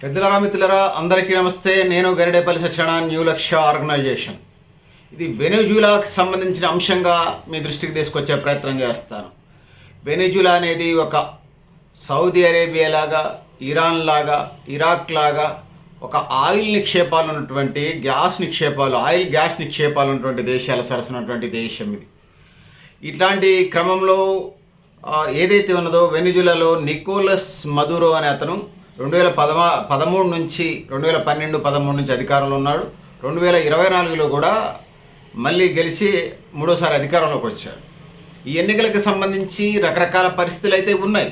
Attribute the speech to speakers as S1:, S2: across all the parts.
S1: పెద్దలరా మిత్రులరా అందరికీ నమస్తే. నేను గరిడేపల్లి సత్యనారాయణ న్యూ లక్ష్య ఆర్గనైజేషన్ ఇది వెనుజులాకి సంబంధించిన అంశంగా మీ దృష్టికి తీసుకొచ్చే ప్రయత్నం చేస్తాను. వెనుజులా అనేది ఒక సౌదీ అరేబియా లాగా ఇరాన్ లాగా ఇరాక్ లాగా ఒక ఆయిల్ నిక్షేపాలు ఉన్నటువంటి గ్యాస్ నిక్షేపాలు ఆయిల్ గ్యాస్ నిక్షేపాలు ఉన్నటువంటి దేశాల సరసనటువంటి దేశం ఇది. ఇట్లాంటి క్రమంలో ఏదైతే ఉన్నదో వెనుజులలో నికోలస్ మధురో అనే అతను రెండు వేల పదమా పదమూడు నుంచి రెండు వేల పన్నెండు పదమూడు నుంచి అధికారంలో ఉన్నాడు. రెండు వేల ఇరవై నాలుగులో కూడా మళ్ళీ గెలిచి మూడోసారి అధికారంలోకి వచ్చాడు. ఈ ఎన్నికలకు సంబంధించి రకరకాల పరిస్థితులు అయితే ఉన్నాయి.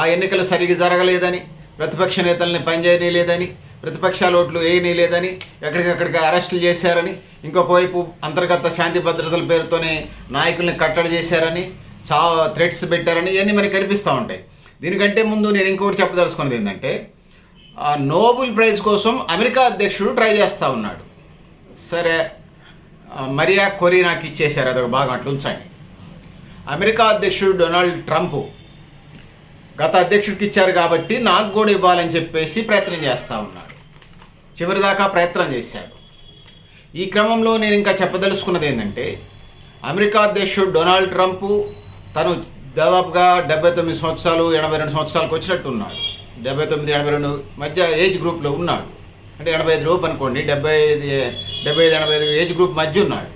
S1: ఆ ఎన్నికలు సరిగ్గా జరగలేదని ప్రతిపక్ష నేతల్ని పనిచేయనీయలేదని ప్రతిపక్షాల ఓట్లు వేయనీయలేదని ఎక్కడికక్కడికి అరెస్టులు చేశారని ఇంకొకవైపు అంతర్గత శాంతి భద్రతల పేరుతోనే నాయకుల్ని కట్టడి చేశారని చా థ్రెట్స్ పెట్టారని ఇవన్నీ మనకి కనిపిస్తూ ఉంటాయి. దీనికంటే ముందు నేను ఇంకొకటి చెప్పదలుచుకున్నది ఏంటంటే నోబుల్ నోబెల్ ప్రైజ్ కోసం అమెరికా అధ్యక్షుడు ట్రై చేస్తూ ఉన్నాడు. సరే మరియా కొరి నాకు ఇచ్చేశారు అదొక భాగం అట్లా ఉంచండి. అమెరికా అధ్యక్షుడు డొనాల్డ్ ట్రంప్ గత అధ్యక్షుడికి ఇచ్చారు కాబట్టి నాకు కూడా ఇవ్వాలని చెప్పేసి ప్రయత్నం చేస్తూ ఉన్నాడు. చివరిదాకా ప్రయత్నం చేశాడు. ఈ క్రమంలో నేను ఇంకా చెప్పదలుచుకున్నది ఏంటంటే అమెరికా అధ్యక్షుడు డొనాల్డ్ ట్రంప్ తను దాదాపుగా డెబ్బై తొమ్మిది సంవత్సరాలు ఎనభై రెండు సంవత్సరాలకు వచ్చినట్టు ఉన్నాడు. డెబ్బై తొమ్మిది ఎనభై రెండు మధ్య ఏజ్ గ్రూప్లో ఉన్నాడు. అంటే ఎనభై ఐదు లోపు అనుకోండి డెబ్బై ఐదు డెబ్బై ఐదు ఎనభై ఐదు ఏజ్ గ్రూప్ మధ్య ఉన్నాడు.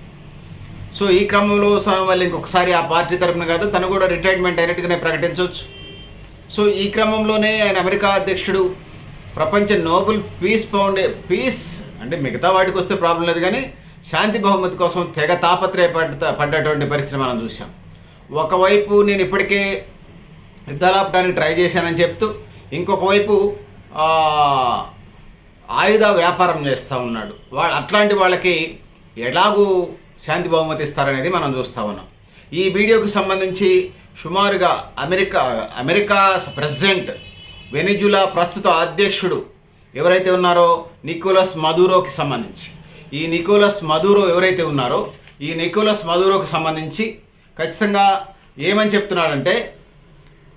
S1: సో ఈ క్రమంలో మళ్ళీ ఇంకొకసారి ఆ పార్టీ తరపున కాదు తను కూడా రిటైర్మెంట్ అయినట్టుగానే ప్రకటించవచ్చు. సో ఈ క్రమంలోనే ఆయన అమెరికా అధ్యక్షుడు ప్రపంచ నోబెల్ పీస్ ఫౌండే పీస్ అంటే మిగతా వాటికి వస్తే ప్రాబ్లం లేదు కానీ శాంతి బహుమతి కోసం తెగ తాపత్రయ పడ్డ పడ్డటువంటి పరిస్థితి మనం చూసాం ఒకవైపు నేను ఇప్పటికే యుద్ధాలాపడానికి ట్రై చేశానని చెప్తూ ఇంకొక వైపు ఆయుధ వ్యాపారం చేస్తూ ఉన్నాడు. వాళ్ళు అట్లాంటి వాళ్ళకి ఎలాగూ శాంతి బహుమతి ఇస్తారనేది మనం చూస్తూ ఉన్నాం. ఈ వీడియోకి సంబంధించి సుమారుగా అమెరికా అమెరికా ప్రెసిడెంట్ వెనిజులా ప్రస్తుత అధ్యక్షుడు ఎవరైతే ఉన్నారో నికోలస్ మధురోకి సంబంధించి. ఈ నికోలస్ మధురో ఎవరైతే ఉన్నారో ఈ నికోలస్ మధురోకి సంబంధించి ఖచ్చితంగా ఏమని చెప్తున్నాడంటే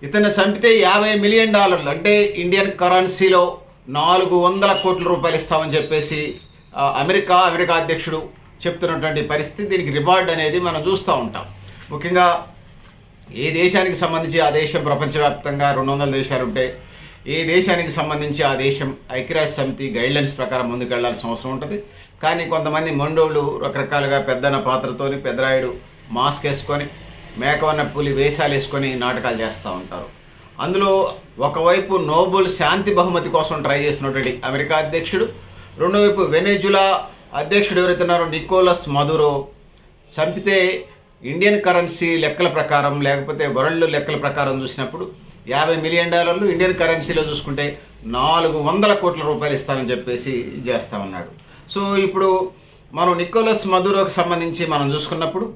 S1: ఇతను చంపితే యాభై మిలియన్ డాలర్లు అంటే ఇండియన్ కరెన్సీలో నాలుగు వందల కోట్ల రూపాయలు ఇస్తామని చెప్పేసి అమెరికా అమెరికా అధ్యక్షుడు చెప్తున్నటువంటి పరిస్థితి దీనికి రివార్డ్ అనేది మనం చూస్తూ ఉంటాం. ముఖ్యంగా ఏ దేశానికి సంబంధించి ఆ దేశం ప్రపంచవ్యాప్తంగా రెండు వందల దేశాలు ఉంటాయి ఏ దేశానికి సంబంధించి ఆ దేశం ఐక్యరాజ్య సమితి గైడ్లైన్స్ ప్రకారం ముందుకెళ్ళాల్సిన అవసరం ఉంటుంది. కానీ కొంతమంది మొండోళ్ళు రకరకాలుగా పెద్దన పాత్రతోని పెద్దరాయుడు మాస్క్ వేసుకొని మేకవన్న పులి వేషాలు వేసుకొని నాటకాలు చేస్తూ ఉంటారు. అందులో ఒకవైపు నోబెల్ శాంతి బహుమతి కోసం ట్రై చేస్తున్నటువంటి అమెరికా అధ్యక్షుడు రెండో వైపు వెనేజులా అధ్యక్షుడు ఎవరైతే ఉన్నారో నికోలస్ మధురో చంపితే ఇండియన్ కరెన్సీ లెక్కల ప్రకారం లేకపోతే వరల్డ్ లెక్కల ప్రకారం చూసినప్పుడు యాభై మిలియన్ డాలర్లు ఇండియన్ కరెన్సీలో చూసుకుంటే నాలుగు వందల కోట్ల రూపాయలు ఇస్తామని చెప్పేసి చేస్తా ఉన్నాడు. సో ఇప్పుడు మనం నికోలస్ మధురోకి సంబంధించి మనం చూసుకున్నప్పుడు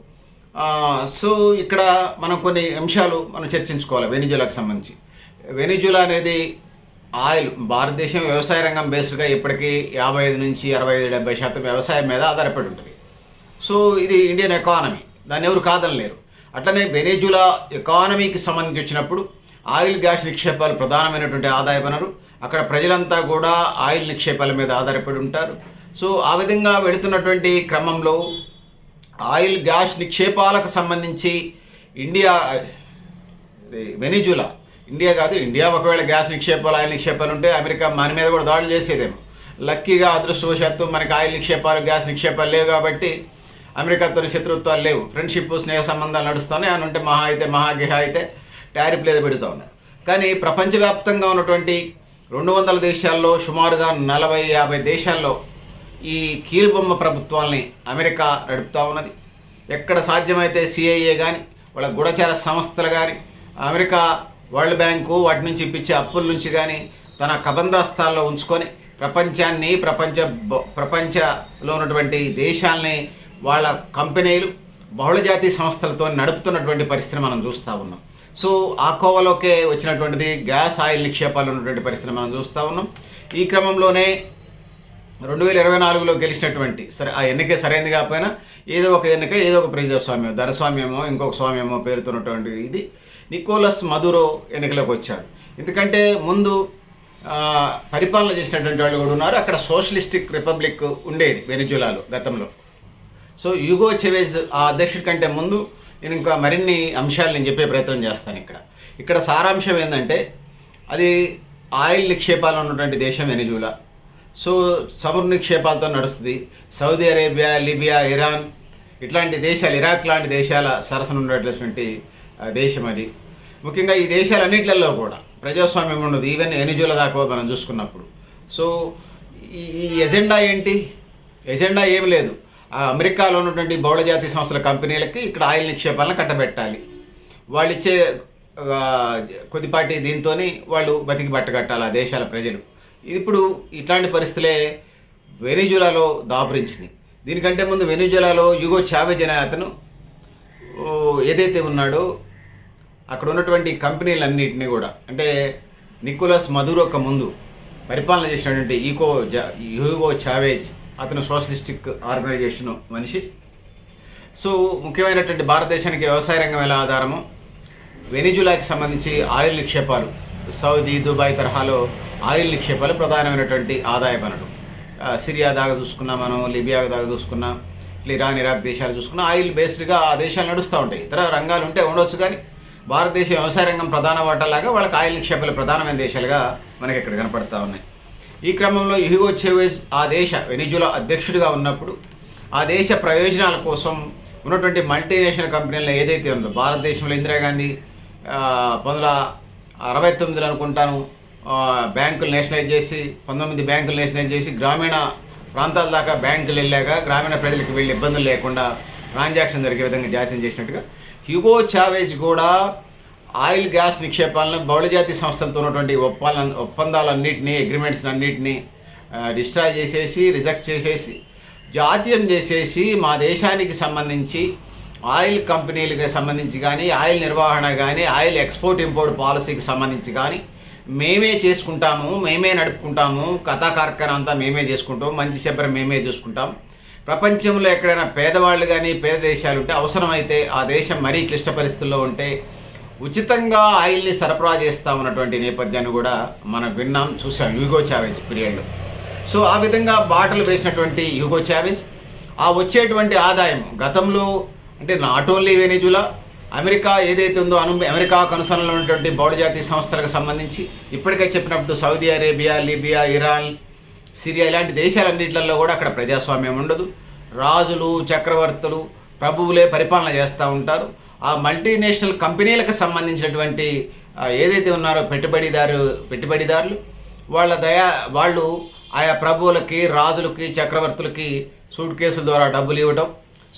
S1: సో ఇక్కడ మనం కొన్ని అంశాలు మనం చర్చించుకోవాలి వెనిజులాకు సంబంధించి. వెనిజులా అనేది ఆయిల్ భారతదేశం వ్యవసాయ రంగం బేస్డ్గా ఇప్పటికీ యాభై ఐదు నుంచి అరవై ఐదు డెబ్బై శాతం వ్యవసాయం మీద ఆధారపడి ఉంటుంది. సో ఇది ఇండియన్ ఎకానమీ దాన్ని ఎవరు కాదనలేరు. అట్లనే వెనేజులా ఎకానమీకి సంబంధించి వచ్చినప్పుడు ఆయిల్ గ్యాస్ నిక్షేపాలు ప్రధానమైనటువంటి ఆదాయ వనరు. అక్కడ ప్రజలంతా కూడా ఆయిల్ నిక్షేపాల మీద ఆధారపడి ఉంటారు. సో ఆ విధంగా వెళుతున్నటువంటి క్రమంలో ఆయిల్ గ్యాస్ నిక్షేపాలకు సంబంధించి ఇండియా వెనిజులా. ఇండియా కాదు ఇండియా ఒకవేళ గ్యాస్ నిక్షేపాలు ఆయిల్ నిక్షేపాలు ఉంటే అమెరికా మన మీద కూడా దాడులు చేసేదేమో. లక్కీగా అదృష్టవశాత్తు మనకి ఆయిల్ నిక్షేపాలు గ్యాస్ నిక్షేపాలు లేవు కాబట్టి అమెరికాతో శత్రుత్వాలు లేవు. ఫ్రెండ్షిప్ స్నేహ సంబంధాలు నడుస్తున్నాయి. అని ఉంటే మహా అయితే మహాగిహ అయితే ట్యారిఫ్ లేదా పెడుతూ ఉన్నారు. కానీ ప్రపంచవ్యాప్తంగా ఉన్నటువంటి రెండు వందల దేశాల్లో సుమారుగా నలభై యాభై దేశాల్లో ఈ కీలుబొమ్మ ప్రభుత్వాల్ని అమెరికా నడుపుతూ ఉన్నది. ఎక్కడ సాధ్యమైతే సిఐఏ కానీ వాళ్ళ గూఢచార సంస్థలు కానీ అమెరికా వరల్డ్ బ్యాంకు వాటి నుంచి ఇప్పించే అప్పుల నుంచి కానీ తన కబందాస్తాల్లో ఉంచుకొని ప్రపంచాన్ని ప్రపంచ ప్రపంచలో ప్రపంచంలో ఉన్నటువంటి దేశాలని వాళ్ళ కంపెనీలు బహుళజాతి సంస్థలతో నడుపుతున్నటువంటి పరిస్థితి మనం చూస్తూ ఉన్నాం. సో ఆ కోవలోకే వచ్చినటువంటిది గ్యాస్ ఆయిల్ నిక్షేపాలు ఉన్నటువంటి పరిస్థితి మనం చూస్తూ ఉన్నాం. ఈ క్రమంలోనే రెండు వేల ఇరవై నాలుగులో గెలిచినటువంటి సరే ఆ ఎన్నిక సరైనది కాకపోయినా ఏదో ఒక ఎన్నిక ఏదో ఒక ప్రజాస్వామ్యం ధనస్వామ్యమో ఇంకొక స్వామ్యమో పేరుతున్నటువంటి ఇది నికోలస్ మధురో ఎన్నికలోకి వచ్చాడు. ఎందుకంటే ముందు పరిపాలన చేసినటువంటి వాళ్ళు కూడా ఉన్నారు. అక్కడ సోషలిస్టిక్ రిపబ్లిక్ ఉండేది వెనిజులాలో గతంలో. సో యుగో చెవేజ్ ఆ అధ్యక్షుడి కంటే ముందు నేను ఇంకా మరిన్ని అంశాలు నేను చెప్పే ప్రయత్నం చేస్తాను ఇక్కడ. ఇక్కడ సారాంశం ఏంటంటే అది ఆయిల్ నిక్షేపాలు ఉన్నటువంటి దేశం వెనిజులా. సో సముద్ర నిక్షేపాలతో నడుస్తుంది. సౌదీ అరేబియా లిబియా ఇరాన్ ఇట్లాంటి దేశాలు ఇరాక్ లాంటి దేశాల సరసన ఉన్నటువంటి దేశం అది. ముఖ్యంగా ఈ దేశాలన్నింటిలో కూడా ప్రజాస్వామ్యం ఉండదు ఈవెన్ ఎనిజుల దాకా మనం చూసుకున్నప్పుడు. సో ఈ ఎజెండా ఏంటి? ఎజెండా ఏం లేదు. ఆ అమెరికాలో ఉన్నటువంటి బహుళజాతి సంస్థల కంపెనీలకి ఇక్కడ ఆయిల్ నిక్షేపాలను కట్టబెట్టాలి. వాళ్ళు ఇచ్చే కొద్దిపాటి దీంతో వాళ్ళు బతికి బట్టగట్టాలి ఆ దేశాల ప్రజలు. ఇప్పుడు ఇట్లాంటి పరిస్థితులే వెనిజులాలో దాపురించినాయి. దీనికంటే ముందు వెనిజులాలో యుగో చావేజ్ అనే అతను ఏదైతే ఉన్నాడో అక్కడ ఉన్నటువంటి కంపెనీలన్నింటినీ కూడా అంటే నికోలస్ మధురోక ముందు పరిపాలన చేసినటువంటి ఈకో జా యూగో చావేజ్ అతను సోషలిస్టిక్ ఆర్గనైజేషన్ మనిషి. సో ముఖ్యమైనటువంటి భారతదేశానికి వ్యవసాయ రంగం ఎలా ఆధారము? వెనిజులాకి సంబంధించి ఆయిల్ నిక్షేపాలు సౌదీ దుబాయ్ తరహాలో ఆయిల్ నిక్షేపాలు ప్రధానమైనటువంటి ఆదాయ పనులు సిరియా దాకా చూసుకున్నా మనం లిబియా దాకా చూసుకున్నా ఇట్లా ఇరాన్ ఇరాక్ దేశాలు చూసుకున్నా ఆయిల్ బేస్డ్గా ఆ దేశాలు నడుస్తూ ఉంటాయి. ఇతర రంగాలు ఉంటే ఉండొచ్చు కానీ భారతదేశ వ్యవసాయ రంగం ప్రధాన వాటాలాగా వాళ్ళకి ఆయిల్ నిక్షేపాలు ప్రధానమైన దేశాలుగా మనకి ఇక్కడ కనపడతా ఉన్నాయి. ఈ క్రమంలో యుహో చెవేజ్ ఆ దేశ వెనిజులా అధ్యక్షుడిగా ఉన్నప్పుడు ఆ దేశ ప్రయోజనాల కోసం ఉన్నటువంటి మల్టీనేషనల్ కంపెనీల్లో ఏదైతే ఉందో భారతదేశంలో ఇందిరాగాంధీ ఆ, పంతొమ్మిది అరవై తొమ్మిదిలో అనుకుంటాను బ్యాంకులు నేషనలైజ్ చేసి పంతొమ్మిది బ్యాంకులు నేషనలైజ్ చేసి గ్రామీణ ప్రాంతాల దాకా బ్యాంకులు వెళ్ళాక గ్రామీణ ప్రజలకు వెళ్ళి ఇబ్బందులు లేకుండా ట్రాన్సాక్షన్ జరిగే విధంగా జాతీయం చేసినట్టుగా హ్యూగో చావేజ్ కూడా ఆయిల్ గ్యాస్ నిక్షేపాలను బహుళజాతి సంస్థలతో ఉన్నటువంటి ఒప్పంద ఒప్పందాలన్నింటినీ అగ్రిమెంట్స్ అన్నింటినీ డిస్ట్రాయ్ చేసేసి రిజెక్ట్ చేసేసి జాతీయం చేసేసి మా దేశానికి సంబంధించి ఆయిల్ కంపెనీలకు సంబంధించి కానీ ఆయిల్ నిర్వహణ కానీ ఆయిల్ ఎక్స్పోర్ట్ ఇంపోర్ట్ పాలసీకి సంబంధించి కానీ మేమే చేసుకుంటాము మేమే నడుపుకుంటాము కథా కార్ఖానా అంతా మేమే చేసుకుంటాం మంచి శబ్బరం మేమే చూసుకుంటాం. ప్రపంచంలో ఎక్కడైనా పేదవాళ్ళు కానీ పేద దేశాలు ఉంటే అవసరమైతే ఆ దేశం మరీ క్లిష్ట పరిస్థితుల్లో ఉంటే ఉచితంగా ఆయిల్ని సరఫరా చేస్తా ఉన్నటువంటి నేపథ్యాన్ని కూడా మనం విన్నాం చూసాం యూగో చావేజ్ పీరియడ్లో. సో ఆ విధంగా బాటలు వేసినటువంటి యూగో చావేజ్ ఆ వచ్చేటువంటి ఆదాయం గతంలో అంటే నాట్ ఓన్లీ వెనిజులా అమెరికా ఏదైతే ఉందో అను అమెరికా కనుసనలో ఉన్నటువంటి బౌడజాతి సంస్థలకు సంబంధించి ఇప్పటికే చెప్పినప్పుడు Saudi Arabia Libya Iran Syria ఇలాంటి దేశాలన్నింటిలో కూడా అక్కడ ప్రజాస్వామ్యం ఉండదు. రాజులు చక్రవర్తులు ప్రభువులే పరిపాలన చేస్తూ ఉంటారు. ఆ మల్టీనేషనల్ కంపెనీలకు సంబంధించినటువంటి ఏదైతే ఉన్నారో పెట్టుబడిదారు పెట్టుబడిదారులు వాళ్ళ దయా వాళ్ళు ఆయా ప్రభువులకి రాజులకి చక్రవర్తులకి సూట్ కేసుల ద్వారా డబ్బులు ఇవ్వడం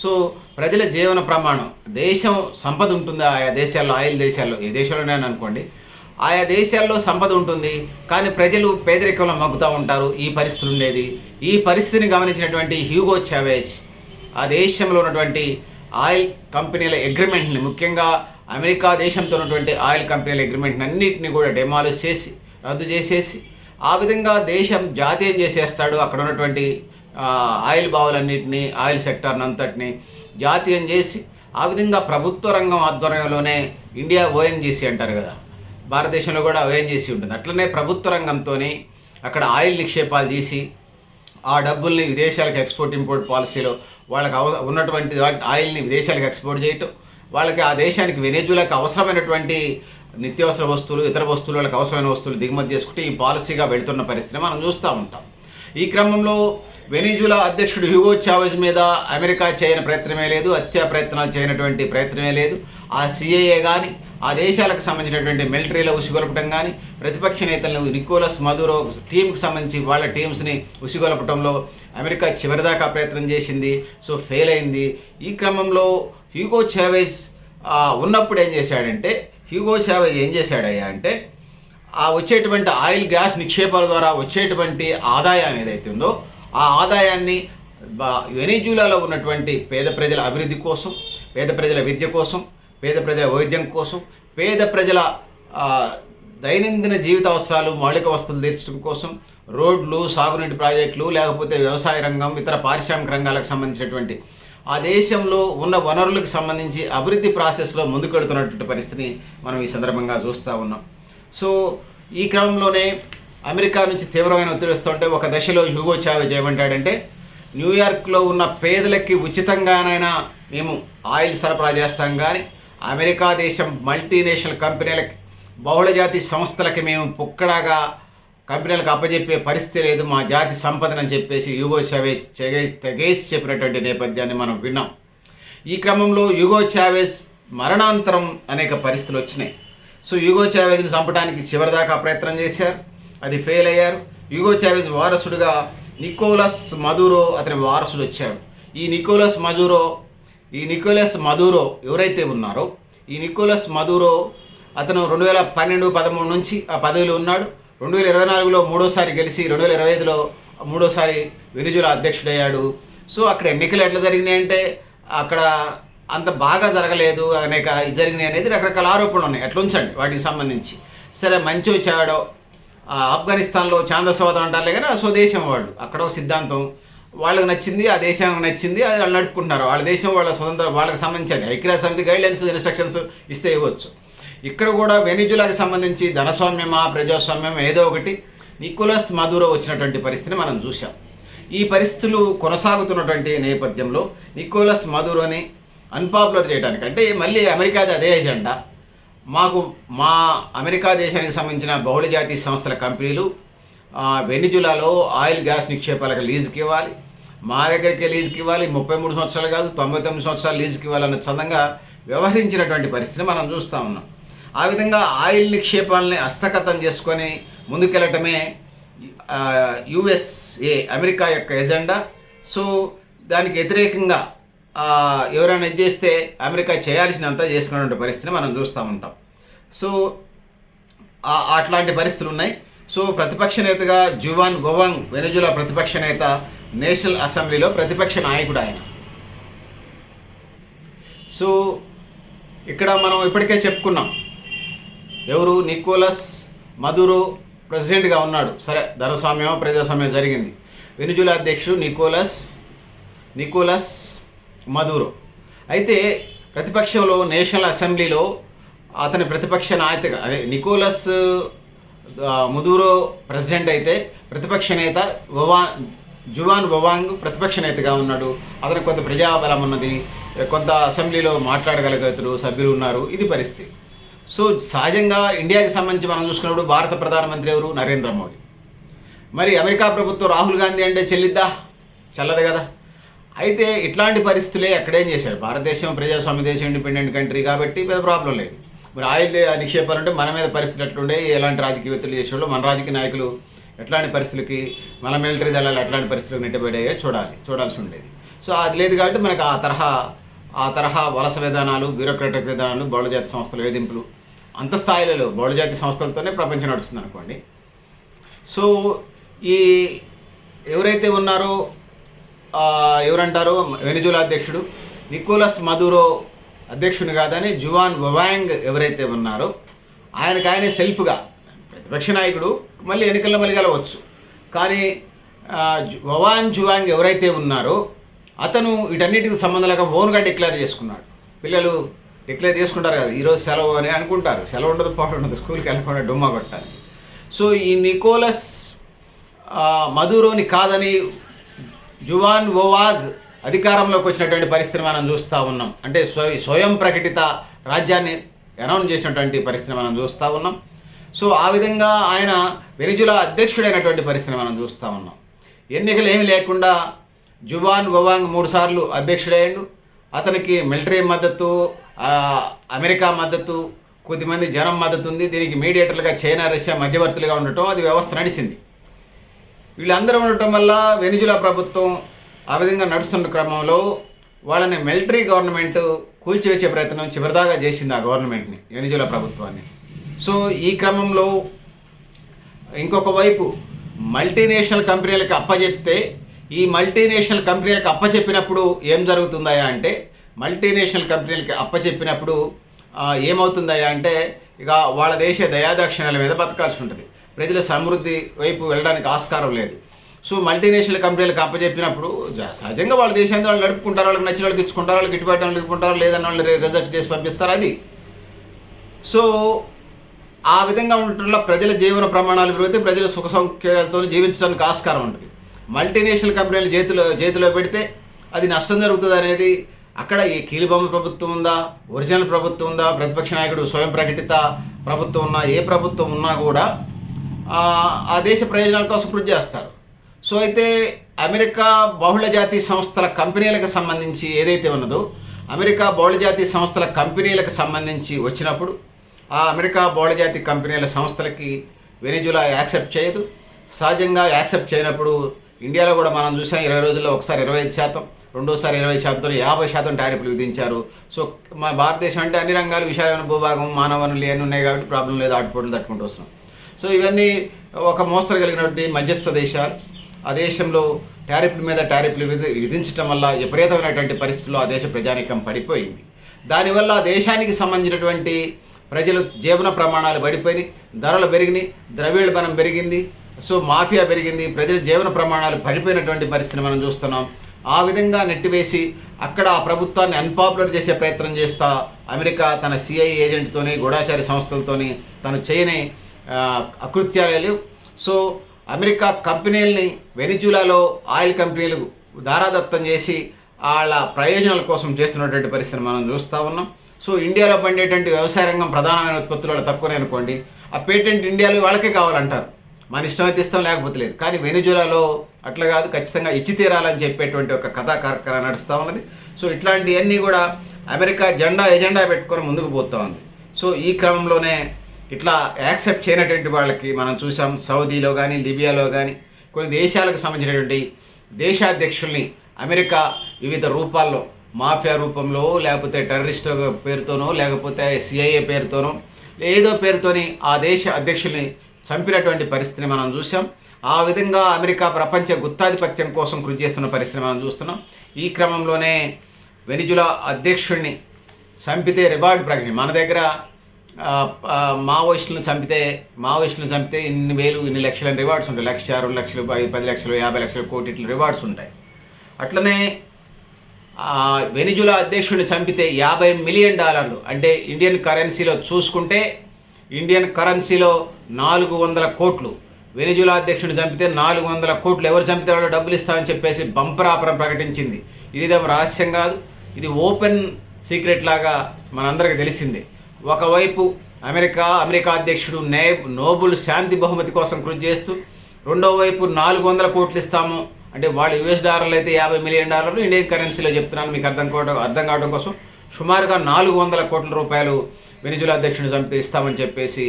S1: సో ప్రజల జీవన ప్రమాణం దేశం సంపద ఉంటుంది? ఆయా దేశాల్లో ఆయిల్ దేశాల్లో ఏ దేశంలోనైనా అనుకోండి. ఆయా దేశాల్లో సంపద ఉంటుంది కానీ ప్రజలు పేదరికంలో మగ్గుతూ ఉంటారు. ఈ పరిస్థితులు ఉండేది. ఈ పరిస్థితిని గమనించినటువంటి హ్యూగో చావేజ్ ఆ దేశంలో ఉన్నటువంటి ఆయిల్ కంపెనీల అగ్రిమెంట్ని ముఖ్యంగా అమెరికా దేశంతో ఉన్నటువంటి ఆయిల్ కంపెనీల అగ్రిమెంట్ని అన్నింటినీ కూడా డెమాలిష్ చేసి రద్దు చేసేసి ఆ విధంగా దేశం జాతీయం చేసేస్తాడు. అక్కడ ఉన్నటువంటి ఆయిల్ బావులన్నింటినీ ఆయిల్ సెక్టార్ని అంతటిని జాతీయం చేసి ఆ విధంగా ప్రభుత్వ రంగం ఆధ్వర్యంలోనే ఇండియా ఓఎన్జీసీ అంటారు కదా. భారతదేశంలో కూడా ఓఎన్జీసీ ఉంటుంది. అట్లనే ప్రభుత్వ రంగంతోని అక్కడ ఆయిల్ నిక్షేపాలు తీసి ఆ డబ్బుల్ని విదేశాలకు ఎక్స్పోర్ట్ ఇంపోర్ట్ పాలసీలో వాళ్ళకి అవ ఉన్నటువంటి ఆయిల్ని విదేశాలకు ఎక్స్పోర్ట్ చేయటం వాళ్ళకి ఆ దేశానికి వెనేజులకు అవసరమైనటువంటి నిత్యావసర వస్తువులు ఇతర వస్తువులు వాళ్ళకి అవసరమైన వస్తువులు దిగుమతి చేసుకుంటే ఈ పాలసీగా వెళుతున్న పరిస్థితిని మనం చూస్తూ ఉంటాం. ఈ క్రమంలో వెనిజులా అధ్యక్షుడు హ్యూగో చావెజ్ మీద అమెరికా చేయని ప్రయత్నమే లేదు హత్యా ప్రయత్నాలు చేయనటువంటి ప్రయత్నమే లేదు. ఆ సిఐఏ కానీ ఆ దేశాలకు సంబంధించినటువంటి మిలిటరీలో ఉసిగొలపడం కానీ ప్రతిపక్ష నేతలను నికోలస్ మధురో టీంకి సంబంధించి వాళ్ళ టీమ్స్ని ఉసిగొలపడంలో అమెరికా చివరిదాకా ప్రయత్నం చేసింది. సో ఫెయిల్ అయింది. ఈ క్రమంలో హ్యూగో చావెజ్ ఉన్నప్పుడు ఏం చేశాడంటే హ్యూగో చావెజ్ ఏం చేశాడయ్యా అంటే ఆ వచ్చేటువంటి ఆయిల్ గ్యాస్ నిక్షేపాల ద్వారా వచ్చేటువంటి ఆదాయం ఏదైతే ఉందో ఆ ఆదాయాన్ని బా- వెనిజులాలో ఉన్నటువంటి పేద ప్రజల అభివృద్ధి కోసం పేద ప్రజల విద్య కోసం పేద ప్రజల వైద్యం కోసం పేద ప్రజల దైనందిన జీవిత అవసరాలు మౌలిక వస్తువులు తీర్చడం కోసం రోడ్లు సాగునీటి ప్రాజెక్టులు లేకపోతే వ్యవసాయ రంగం ఇతర పారిశ్రామిక రంగాలకు సంబంధించినటువంటి ఆ దేశంలో ఉన్న వనరులకు సంబంధించి అభివృద్ధి ప్రాసెస్లో ముందుకెడుతున్నటువంటి పరిస్థితిని మనం ఈ సందర్భంగా చూస్తూ ఉన్నాం. సో ఈ క్రమంలోనే అమెరికా నుంచి తీవ్రమైన ఒత్తిడి వస్తుంటే ఒక దశలో హ్యూగో చావెజ్ ఏమంటాడంటే న్యూయార్క్లో ఉన్న పేదలకి ఉచితంగానైనా మేము ఆయిల్ సరఫరా చేస్తాం కానీ అమెరికా దేశం మల్టీనేషనల్ కంపెనీలకి బహుళజాతి సంస్థలకి మేము పుక్కడాగా కంపెనీలకు అప్పజెప్పే పరిస్థితి లేదు మా జాతి సంపదనని చెప్పేసి యుగో చావేజ్ చెగేసి తెగేసి చెప్పినటువంటి నేపథ్యాన్ని మనం విన్నాం. ఈ క్రమంలో యుగో చావేజ్ మరణాంతరం అనేక పరిస్థితులు వచ్చినాయి. సో యుగో చావేజ్ని చంపడానికి చివరిదాకా ప్రయత్నం చేశారు. అది ఫెయిల్ అయ్యారు. యుగో చావెజ్ వారసుడుగా నికోలస్ మధురో అతని వారసుడు వచ్చాడు. ఈ నికోలస్ మధురో ఈ నికోలస్ మధురో ఎవరైతే ఉన్నారో ఈ నికోలస్ మధురో అతను రెండు వేల పన్నెండు పదమూడు నుంచి ఆ పదవిలో ఉన్నాడు. రెండు వేల ఇరవై నాలుగులో మూడోసారి గెలిచి రెండు వేల ఇరవై ఐదులో మూడోసారి వెనిజులా అధ్యక్షుడయ్యాడు. సో అక్కడ ఎన్నికలు ఎట్లా జరిగినాయి అంటే అక్కడ అంత బాగా జరగలేదు అనేక జరిగినాయి అనేది రకరకాల ఆరోపణలు ఉన్నాయి. అట్లా ఉంచండి వాటికి సంబంధించి. సరే మంచి వచ్చాడో ఆఫ్ఘనిస్తాన్లో చాందసవాదం అంటారులే కానీ ఆ స్వదేశం వాళ్ళు. అక్కడ ఒక సిద్ధాంతం. వాళ్ళకి నచ్చింది ఆ దేశానికి నచ్చింది అది వాళ్ళు నడుపుకుంటున్నారు. వాళ్ళ దేశం వాళ్ళ స్వతంత్ర వాళ్ళకి సంబంధించి ఐక్యరాజ్య సమితి గైడ్లైన్స్ ఇన్స్ట్రక్షన్స్ ఇస్తే ఇవ్వచ్చు. ఇక్కడ కూడా వెనిజులాకి సంబంధించి ధనస్వామ్యమా ప్రజాస్వామ్యం ఏదో ఒకటి నికోలస్ మధురో వచ్చినటువంటి పరిస్థితిని మనం చూసాం ఈ పరిస్థితులు కొనసాగుతున్నటువంటి నేపథ్యంలో నికోలస్ మధురోని అన్పాపులర్ చేయడానికి అంటే మళ్ళీ అమెరికాది అదే ఎజెండా మాకు మా అమెరికా దేశానికి సంబంధించిన బహుళజాతి సంస్థల కంపెనీలు వెనిజులాలో ఆయిల్ గ్యాస్ నిక్షేపాలకు లీజుకి ఇవ్వాలి. మా దగ్గరికి లీజుకి ఇవ్వాలి. ముప్పై మూడు సంవత్సరాలు కాదు తొంభై తొమ్మిది సంవత్సరాలు లీజుకి ఇవ్వాలన్న చందంగా వ్యవహరించినటువంటి పరిస్థితిని మనం చూస్తూ ఉన్నాం. ఆ విధంగా ఆయిల్ నిక్షేపాలని హస్తగతం చేసుకొని ముందుకెళ్ళటమే యుఎస్ఏ అమెరికా యొక్క ఎజెండా. సో దానికి వ్యతిరేకంగా ఎవరైనా ఇది చేస్తే అమెరికా చేయాల్సినంత చేసుకున్నటువంటి పరిస్థితిని మనం చూస్తూ ఉంటాం. సో ఆ- అట్లాంటి పరిస్థితులు ఉన్నాయి. సో ప్రతిపక్ష నేతగా జువాన్ గోవాంగ్ వెనజులా ప్రతిపక్ష నేత నేషనల్ అసెంబ్లీలో ప్రతిపక్ష నాయకుడు ఆయన. సో ఇక్కడ మనం ఇప్పటికే చెప్పుకున్నాం. ఎవరు? నికోలస్ మధురో ప్రెసిడెంట్గా ఉన్నాడు. సరే ధనస్వామ్యం ప్రజాస్వామ్యం జరిగింది. వెనుజులా అధ్యక్షుడు నికోలస్ నికోలస్ మధురో. అయితే ప్రతిపక్షంలో నేషనల్ అసెంబ్లీలో అతని ప్రతిపక్ష నాయతగా అదే నికోలస్ ముదూరో ప్రెసిడెంట్ అయితే ప్రతిపక్ష నేత వవా జువాన్ వవాంగ్ ప్రతిపక్ష నేతగా ఉన్నాడు. అతనికి కొంత ప్రజాబలం ఉన్నది. కొంత అసెంబ్లీలో మాట్లాడగలిగేతులు సభ్యులు ఉన్నారు. ఇది పరిస్థితి. సో సహజంగా ఇండియాకి సంబంధించి మనం చూసుకున్నప్పుడు భారత ప్రధానమంత్రి ఎవరు? నరేంద్ర మోడీ. మరి అమెరికా ప్రభుత్వం రాహుల్ గాంధీ అంటే చెల్లిద్దా? చల్లదు కదా. అయితే ఇట్లాంటి పరిస్థితులే ఎక్కడేం చేశారు? భారతదేశం ప్రజాస్వామ్య దేశం ఇండిపెండెంట్ కంట్రీ కాబట్టి పెద్ద ప్రాబ్లం లేదు. మరి ఆయిల్ నిక్షేపాలు అంటే మన మీద పరిస్థితులు ఎట్లుండే? ఎలాంటి రాజకీయవేత్తలు చేసేవాళ్ళు? మన రాజకీయ నాయకులు ఎట్లాంటి పరిస్థితులకి మన మిలిటరీ దళాలు ఎట్లాంటి పరిస్థితులకు నెట్టబడాయో చూడాలి చూడాల్సి ఉండేది. సో అది లేదు కాబట్టి మనకు ఆ తరహా ఆ తరహా వలస విధానాలు బ్యూరోక్రాటిక్ విధానాలు బహుళజాతి సంస్థల వేధింపులు అంత స్థాయిలలో బహుళజాతి సంస్థలతోనే ప్రపంచం నడుస్తుంది అనుకోండి సో ఈ ఎవరైతే ఉన్నారో ఎవరంటారో? వెనిజులా అధ్యక్షుడు. నికోలస్ మధురో అధ్యక్షుని కాదని జువాన్ వవాంగ్ ఎవరైతే ఉన్నారో ఆయనకు ఆయనే సెల్ఫ్గా ప్రతిపక్ష నాయకుడు మళ్ళీ ఎన్నికల్లో మళ్ళీ గెలవచ్చు. కానీ జు- వవాన్ జువాంగ్ ఎవరైతే ఉన్నారో అతను వీటన్నిటికి సంబంధం లేక ఓన్గా డిక్లేర్ చేసుకున్నాడు. పిల్లలు డిక్లేర్ చేసుకుంటారు కదా ఈరోజు సెలవు అని అనుకుంటారు. సెలవు ఉండదు పాటు ఉండదు స్కూల్కి వెళ్ళకుండా డుమ్మా కొట్టాలి. సో ఈ నికోలస్ మధురోని కాదని జువాన్ ఓవాగ్ అధికారంలోకి వచ్చినటువంటి పరిస్థితిని మనం చూస్తూ ఉన్నాం. అంటే స్వయం ప్రకటిత రాజ్యాన్ని అనౌన్స్ చేసినటువంటి పరిస్థితిని మనం చూస్తూ ఉన్నాం. సో ఆ విధంగా ఆయన వెనిజులా అధ్యక్షుడైనటువంటి పరిస్థితిని మనం చూస్తూ ఉన్నాం. ఎన్నికలు ఏమి లేకుండా జువాన్ ఓవాంగ్ మూడుసార్లు అధ్యక్షుడయ్యాడు. అతనికి మిలిటరీ మద్దతు అమెరికా మద్దతు కొద్దిమంది జనం మద్దతు ఉంది. దీనికి మీడియేటర్లుగా చైనా రష్యా మధ్యవర్తులుగా ఉండటం అది వ్యవస్థ నడిచింది. వీళ్ళందరూ ఉండటం వల్ల వెనిజులా ప్రభుత్వం ఆ విధంగా నడుస్తున్న క్రమంలో వాళ్ళని మిలిటరీ గవర్నమెంట్ కూల్చివేసే ప్రయత్నం చివరిదాగా చేసింది ఆ గవర్నమెంట్ని వెనిజులా ప్రభుత్వాన్ని. సో ఈ క్రమంలో ఇంకొక వైపు మల్టీనేషనల్ కంపెనీలకు అప్పచెప్తే ఈ మల్టీనేషనల్ కంపెనీలకు అప్పచెప్పినప్పుడు ఏం జరుగుతుందయా అంటే మల్టీనేషనల్ కంపెనీలకి అప్పచెప్పినప్పుడు ఆ, అంటే ఇక వాళ్ళ దేశ దయాదక్షిణాల మీద బతకాల్సి ఉంటుంది. ప్రజల సమృద్ధి వైపు వెళ్ళడానికి ఆస్కారం లేదు. సో మల్టీనేషనల్ కంపెనీలకు అప్పచెప్పినప్పుడు సహజంగా వాళ్ళ దేశాన్ని వాళ్ళు నడుపుకుంటారు వాళ్ళకి నచ్చిన వాళ్ళకి ఇచ్చుకుంటారు వాళ్ళకి గిట్టుబాటు వాళ్ళకి ఇచ్చుకుంటారు లేదన్న వాళ్ళు రిజల్ట్ చేసి పంపిస్తారు అది. సో ఆ విధంగా ఉండటంలో ప్రజల జీవన ప్రమాణాలు పెరిగితే ప్రజల సుఖ సౌఖ్యాలతో జీవించడానికి ఆస్కారం ఉంటుంది. మల్టీనేషనల్ కంపెనీలు చేతిలో చేతిలో పెడితే అది నష్టం జరుగుతుంది అనేది అక్కడ ఈ కీలుబొమ్మ ప్రభుత్వం ఉందా ఒరిజినల్ ప్రభుత్వం ఉందా ప్రతిపక్ష నాయకుడు స్వయం ప్రకటిత ప్రభుత్వం ఉన్నా ఏ ప్రభుత్వం ఉన్నా కూడా ఆ, దేశ ప్రయోజనాల కోసం కృషి చేస్తారు. సో అయితే అమెరికా బహుళజాతి సంస్థల కంపెనీలకు సంబంధించి ఏదైతే ఉన్నదో అమెరికా బహుళజాతి సంస్థల కంపెనీలకు సంబంధించి వచ్చినప్పుడు ఆ అమెరికా బహుళజాతి కంపెనీల సంస్థలకి వెనిజులా యాక్సెప్ట్ చేయదు. సహజంగా యాక్సెప్ట్ చేయనప్పుడు ఇండియాలో కూడా మనం చూసాం ఇరవై రోజుల్లో ఒకసారి ఇరవై ఐదు శాతం రెండోసారి ఇరవై శాతంతో యాభై శాతం టారిఫ్లు విధించారు. సో మన భారతదేశం అంటే అన్ని రంగాలు విశాలమైన భూభాగం మానవ వనరులు ఉన్నాయి కాబట్టి ప్రాబ్లం లేదు ఆటుపోట్లు తట్టుకుంటూ వస్తున్నాం. సో ఇవన్నీ ఒక మోస్తరు కలిగినటువంటి మధ్యస్థ దేశాలు. ఆ దేశంలో టారిఫ్ల మీద టారిఫ్లు విధి విధించడం వల్ల విపరీతమైనటువంటి పరిస్థితుల్లో ఆ దేశ ప్రజానీకం పడిపోయింది. దానివల్ల ఆ దేశానికి సంబంధించినటువంటి ప్రజలు జీవన ప్రమాణాలు పడిపోయినాయి ధరలు పెరిగినాయి ద్రవ్యోల్బణం పెరిగింది సో మాఫియా పెరిగింది ప్రజల జీవన ప్రమాణాలు పడిపోయినటువంటి పరిస్థితిని మనం చూస్తున్నాం. ఆ విధంగా నెట్టివేసి అక్కడ ఆ ప్రభుత్వాన్ని అన్పాపులర్ చేసే ప్రయత్నం చేస్తా అమెరికా తన సిఐ ఏజెంట్తోని గూఢాచారి సంస్థలతోని తను చేయని అకృత్యాలు సో అమెరికా కంపెనీలని వెనిజులాలో ఆయిల్ కంపెనీలు దారాదత్తం చేసి వాళ్ళ ప్రయోజనాల కోసం చేస్తున్నటువంటి పరిస్థితి మనం చూస్తూ ఉన్నాం. సో ఇండియాలో పండేటువంటి వ్యవసాయ రంగం ప్రధానమైన ఉత్పత్తులు వాళ్ళు తక్కువనే అనుకోండి. ఆ పేటెంట్ ఇండియాలో వాళ్ళకే కావాలంటారు. మన ఇష్టం ఇస్తాం లేకపోతే లేదు. కానీ వెనిజులాలో అట్లా కాదు. ఖచ్చితంగా ఇచ్చి తీరాలని చెప్పేటువంటి ఒక కథా కార్యక్రమం నడుస్తూ ఉన్నది. సో ఇట్లాంటివన్నీ కూడా అమెరికా జెండా ఎజెండా పెట్టుకొని ముందుకు పోతూ ఉంది. సో ఈ క్రమంలోనే ఇట్లా యాక్సెప్ట్ చేయనటువంటి వాళ్ళకి మనం చూసాం సౌదీలో కానీ లిబియాలో కానీ కొన్ని దేశాలకు సంబంధించినటువంటి దేశాధ్యక్షుల్ని అమెరికా వివిధ రూపాల్లో మాఫియా రూపంలో లేకపోతే టెర్రరిస్ట్ పేరుతోనో లేకపోతే సిఐఏ పేరుతోనో ఏదో పేరుతోని ఆ దేశ అధ్యక్షుల్ని చంపినటువంటి పరిస్థితిని మనం చూసాం. ఆ విధంగా అమెరికా ప్రపంచ గుత్తాధిపత్యం కోసం కృషి చేస్తున్న పరిస్థితిని మనం చూస్తున్నాం. ఈ క్రమంలోనే వెనిజులా అధ్యక్షుడిని చంపితే రివార్డ్ ప్రకటన మన దగ్గర మావోయిస్టులను చంపితే మావోయిస్టులను చంపితే ఇన్ని వేలు ఇన్ని లక్షల రివార్డ్స్ ఉంటాయి. లక్ష రెండు లక్షలు పది పది లక్షలు యాభై లక్షలు కోటి ఇట్లా రివార్డ్స్ ఉంటాయి. అట్లనే వెనిజులా అధ్యక్షుడిని చంపితే యాభై మిలియన్ డాలర్లు. అంటే ఇండియన్ కరెన్సీలో చూసుకుంటే ఇండియన్ కరెన్సీలో నాలుగు వందల కోట్లు. వెనిజులా అధ్యక్షుడిని చంపితే నాలుగు వందల కోట్లు. ఎవరు చంపితే వాళ్ళు డబ్బులు ఇస్తామని చెప్పేసి బంపర్ ఆపరం ప్రకటించింది. ఇది రహస్యం కాదు. ఇది ఓపెన్ సీక్రెట్ లాగా మనందరికీ తెలిసిందే. ఒకవైపు అమెరికా అమెరికా అధ్యక్షుడు నే నోబుల్ శాంతి బహుమతి కోసం కృషి చేస్తూ రెండో వైపు నాలుగు వందల కోట్లు ఇస్తాము. అంటే వాళ్ళు యుఎస్ డాలర్లు అయితే యాభై మిలియన్ డాలర్లు ఇండియన్ కరెన్సీలో చెప్తున్నాను మీకు అర్థం కావడం అర్థం కావడం కోసం. సుమారుగా నాలుగు వందల కోట్ల రూపాయలు వెనిజులా అధ్యక్షుడు చంపితే ఇస్తామని చెప్పేసి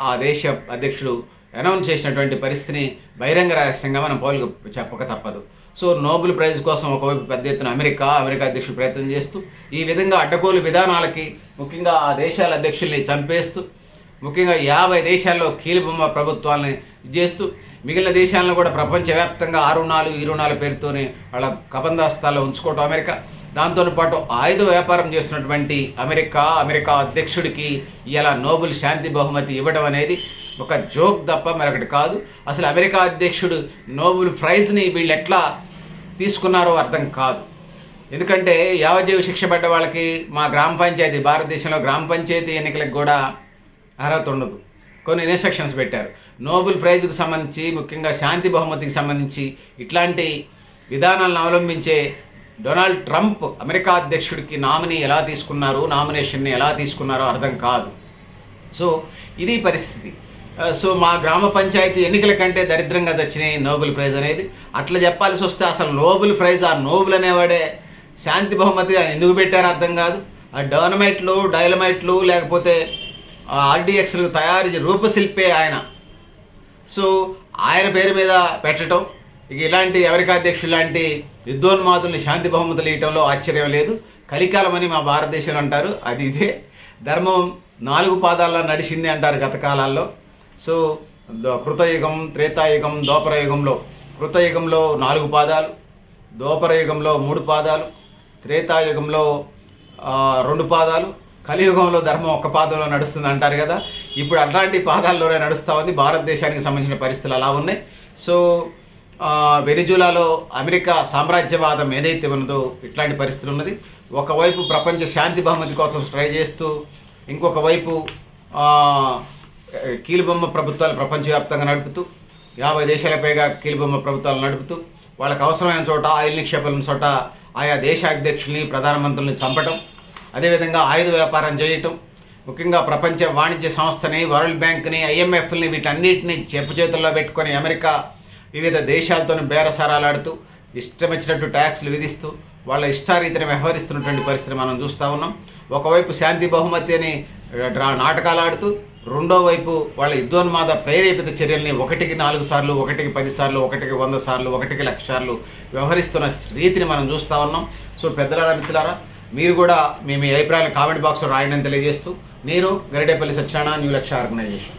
S1: ఆ దేశ అధ్యక్షుడు అనౌన్స్ చేసినటువంటి పరిస్థితిని బహిరంగ రహస్యంగా మనం పోలు చెప్పక తప్పదు. సో నోబెల్ ప్రైజ్ కోసం ఒకవైపు పెద్ద ఎత్తున అమెరికా అమెరికా అధ్యక్షుడు ప్రయత్నం చేస్తూ ఈ విధంగా అడ్డగోలు విధానాలకి ముఖ్యంగా ఆ దేశాల అధ్యక్షుల్ని చంపేస్తూ ముఖ్యంగా యాభై దేశాల్లో కీలుబొమ్మ ప్రభుత్వాలని చేస్తూ మిగిలిన దేశాలను కూడా ప్రపంచవ్యాప్తంగా ఆరు నాలుగు ఈ నాలుగు పేరుతోనే వాళ్ళ కబందాస్తాల్లో ఉంచుకోవటం అమెరికా. దాంతో పాటు ఆయుధ వ్యాపారం చేస్తున్నటువంటి అమెరికా అమెరికా అధ్యక్షుడికి ఇలా నోబెల్ శాంతి బహుమతి ఇవ్వడం అనేది ఒక జోక్ తప్ప మరొకటి కాదు. అసలు అమెరికా అధ్యక్షుడు నోబెల్ ప్రైజ్ని వీళ్ళు ఎట్లా తీసుకున్నారో అర్థం కాదు. ఎందుకంటే యావజ్జీవ శిక్ష పడ్డ వాళ్ళకి మా గ్రామ పంచాయతీ భారతదేశంలో గ్రామ పంచాయతీ ఎన్నికలకు కూడా అర్హత ఉండదు. కొన్ని ఇన్స్ట్రక్షన్స్ పెట్టారు. నోబెల్ ప్రైజ్కు సంబంధించి ముఖ్యంగా శాంతి బహుమతికి సంబంధించి ఇట్లాంటి విధానాలను అవలంబించే డొనాల్డ్ ట్రంప్ అమెరికా అధ్యక్షుడికి నామినీ ఎలా తీసుకున్నారు నామినేషన్ని ఎలా తీసుకున్నారో అర్థం కాదు. సో ఇది పరిస్థితి. సో మా గ్రామ పంచాయతీ ఎన్నికల కంటే దరిద్రంగా చచ్చినాయి నోబెల్ ప్రైజ్ అనేది. అట్లా చెప్పాల్సి వస్తే అసలు నోబెల్ ప్రైజ్ ఆ నోబెల్ అనేవాడే శాంతి బహుమతి ఎందుకు పెట్టారో అర్థం కాదు. ఆ డైనమైట్లు డైలమైట్లు లేకపోతే ఆర్డిఎక్స్లు తయారు చే- రూపశిల్పే ఆయన. సో ఆయన పేరు మీద పెట్టడం ఇక ఇలాంటి అమెరికా లాంటి యుద్ధోన్మాదుల్ని శాంతి బహుమతులు ఇవ్వడంలో ఆశ్చర్యం లేదు. కలికాలం అని మా భారతదేశంలో అంటారు. అది ఇదే. ధర్మం నాలుగు పాదాల్లో నడిచింది అంటారు గత కాలాల్లో సో కృతయుగం త్రేతాయుగం దోపరయుగంలో కృతయుగంలో నాలుగు పాదాలు దోపరయుగంలో మూడు పాదాలు త్రేతాయుగంలో రెండు పాదాలు కలియుగంలో ధర్మం ఒక్క పాదంలో నడుస్తుంది అంటారు కదా. ఇప్పుడు అట్లాంటి పాదాల్లోనే నడుస్తూ ఉంది. భారతదేశానికి సంబంధించిన పరిస్థితులు అలా ఉన్నాయి. సో వెనిజులాలో అమెరికా సామ్రాజ్యవాదం ఏదైతే ఉన్నదో ఇట్లాంటి పరిస్థితులు ఉన్నది. ఒకవైపు ప్రపంచ శాంతి బహుమతి కోసం ట్రై చేస్తూ ఇంకొక వైపు కీలుబొమ్మ ప్రభుత్వాలు ప్రపంచవ్యాప్తంగా నడుపుతూ యాభై దేశాల పైగా కీలుబొమ్మ ప్రభుత్వాలు నడుపుతూ వాళ్ళకి అవసరమైన చోట ఆయిల్ నిక్షేపాల చోట ఆయా దేశ అధ్యక్షుల్ని ప్రధానమంత్రుల్ని చంపటం అదేవిధంగా ఆయుధ వ్యాపారం చేయటం ముఖ్యంగా ప్రపంచ వాణిజ్య సంస్థని వరల్డ్ బ్యాంక్ని ఐఎంఎఫ్ని వీటన్నిటిని చెప్పు చేతుల్లో పెట్టుకొని అమెరికా వివిధ దేశాలతో బేరసారాలాడుతూ ఇష్టమొచ్చినట్టు ట్యాక్స్లు విధిస్తూ వాళ్ళ ఇష్టారీతిని వ్యవహరిస్తున్నటువంటి పరిస్థితి మనం చూస్తూ ఉన్నాం. ఒకవైపు శాంతి బహుమతి అని డ్రా నాటకాలు ఆడుతూ రెండో వైపు వాళ్ళ యుద్ధోన్మాద ప్రేరేపిత చర్యల్ని ఒకటికి నాలుగు సార్లు ఒకటికి పది సార్లు ఒకటికి వంద సార్లు ఒకటికి లక్ష సార్లు వ్యవహరిస్తున్న రీతిని మనం చూస్తూ ఉన్నాం. సో పెద్దలారా మిత్రులారా మీరు కూడా మీ మీ అభిప్రాయాలు కామెంట్ బాక్స్లో రాయడం తెలియజేస్తూ నేను గరిడేపల్లి సత్యానా న్యూ లక్ష ఆర్గనైజేషన్.